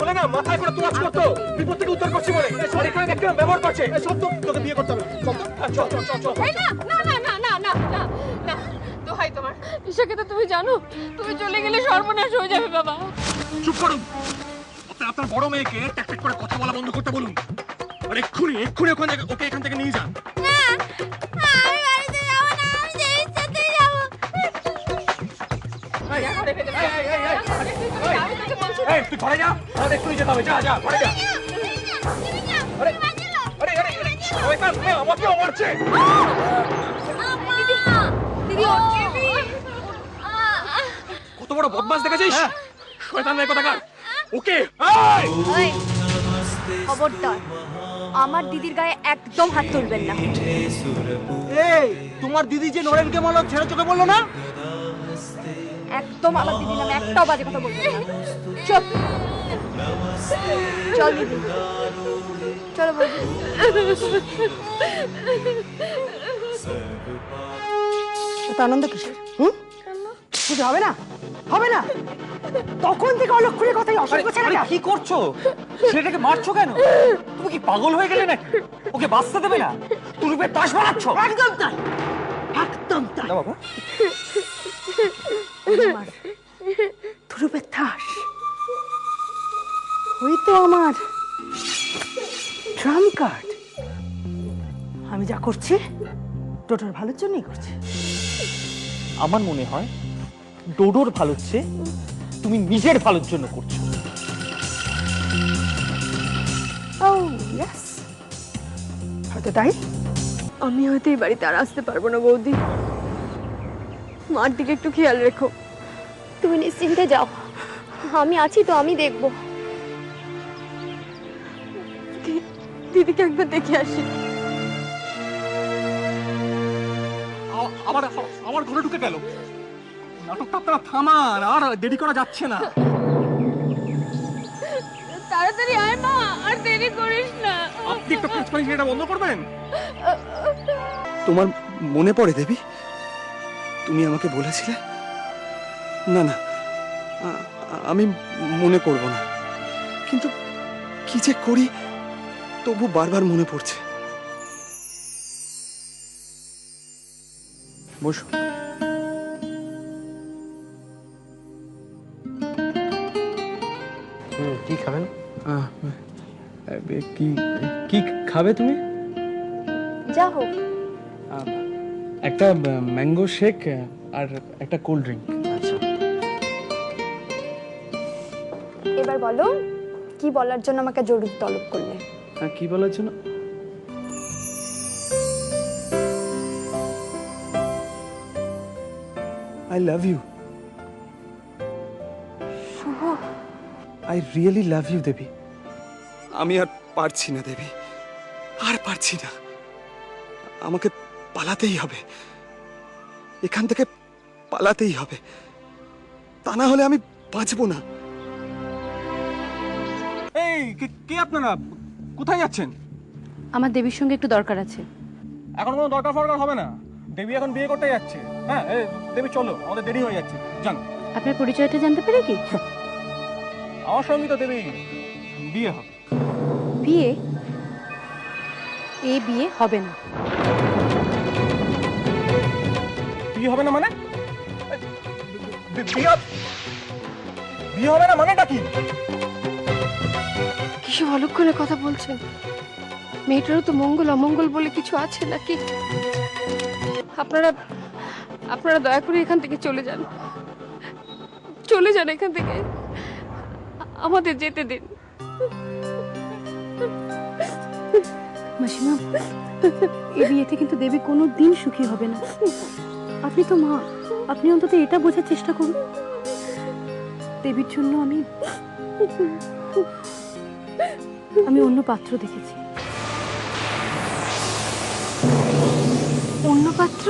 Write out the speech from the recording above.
হলে না মাথায় করে তোলাজ করতো বিপদ থেকে উত্তর করছি বলে। শরীর করে একটা ব্যবহার করছে। সব তো তোকে বিয়ে করতে হবে। না না না না না না না তুমি জানো তুমি চলে গেলে সর্বনাশ হয়ে যাবে বাবা। চুপ করুন। আপনার বড় মেয়েকে ট্যাক করে কথা বলা বন্ধ করতে বলুন। আর এক্ষুনি এক্ষুনি ওখান থেকে ওকে এখান থেকে নিয়ে যান। এই তুই ঘরে যা। আর এক্ষুনি যেতে হবে যা যা ঘরে যা। আরে আরে আরে আরে শয়তান মেয়ে আমাকেও মারছে। দিদি কত বড় বদমাস দেখেছিস? শয়তান মেয়ে কোথাকার? ওকে এই! খবরদার আমার দিদির গায়ে একদম হাত তুলবেন না। এই তোমার দিদি যে নরেনকে মারলো ছেড়ে চোখে বলল না? একদম আমার দিদি নামে একটাও বাজে কথা বলবেন না। চুপ চল দিদি। চলো এত আনন্দ কিসের? হুম? পুজো হবে না? হবে না? তখন থেকে অলক্ষণের কথাই অসভ্য ছেলে আরে কি করছ? ছেলেটাকে মারছো কেন? তুমি কি পাগল হয়ে গেলে নাকি? ওকে বাঁচতে দেবে না? তুমি রূপে তাস বানাচ্ছ? একদম তাই। একদম তাই। বাবা। আমার ধ্রুবের থাস ওই তো আমার ট্রাম কার্ড। আমি যা করছি টোটোর ভালোর জন্যই করছি। আমার মনে হয় ডোডোর ভালোর চেয়ে তুমি নিজের ভালোর জন্য করছ। ও ইয়েস হয়তো তাই। আমি হয়তো এই বাড়িতে আর আসতে পারব না বৌদি। মার দিকে একটু খেয়াল রেখো। তুমি নিশ্চিন্তে যাও। আমি আছি তো আমি দেখব। দিদিকে একবার দেখে আসি। আ- আবার আমার ঘরে ঢুকে গেল। নাটকটা আপনারা থামান আর দেরি করা যাচ্ছে না। তাড়াতাড়ি আয় মা আর দেরি করিস না। আপনি একটু পাঁচপানি এটা বন্ধ করবেন? তোমার মনে পড়ে দেবী? তুমি আমাকে বলেছিলে না না। আমি মনে করব না। কিন্তু কি যে করি তবু বারবার মনে পড়ছে। বসো। কি খাবেন? কি কি খাবে তুমি? যা হোক। একটা ম্যাঙ্গো শেক আর একটা কোল্ড ড্রিঙ্ক। এবার বলো কি বলার জন্য আমাকে জরুরি তলব করলে? হ্যাঁ কি বলার জন্য? I love you Shubho. I really love you Debi আমি আর পারছি না দেবী আর পারছি না। আমাকে পালাতেই হবে। এখান থেকে পালাতেই হবে। তা না হলে আমি বাঁচবো না। এই কে- কে আপনারা? কোথায় যাচ্ছেন? আমার দেবীর সঙ্গে একটু দরকার আছে। এখন কোনো দরকার ফরকার হবে না। দেবী এখন বিয়ে করতে যাচ্ছে। হ্যাঁ এই, দেবী চলো আমাদের দেরি হয়ে যাচ্ছে। যান। আপনার পরিচয়টা জানতে পারি কি? আমার সঙ্গে তো দেবী বিয়ে হবে। বিয়ে? এ বিয়ে হবে না। বিয়ে হবে না মানে? এই, বি- বিয়ে বিয়ে হবে না মানেটা কি? কিসব অলক্ষণে কথা বলছেন? মেয়েটারও তো মঙ্গল, অমঙ্গল বলে কিছু আছে নাকি? আপনারা আপনারা দয়া করে এখান থেকে চলে যান। চলে যান এখান থেকে। আমাদের যেতে দিন। মাসিমা, এই বিয়েতে কিন্তু দেবী কোনো দিন সুখী হবে না। আপনি তো মা, আপনি অন্তত এটা বোঝার চেষ্টা করুন। দেবীর জন্য আমি আমি অন্য পাত্র দেখেছি। অন্য পাত্র?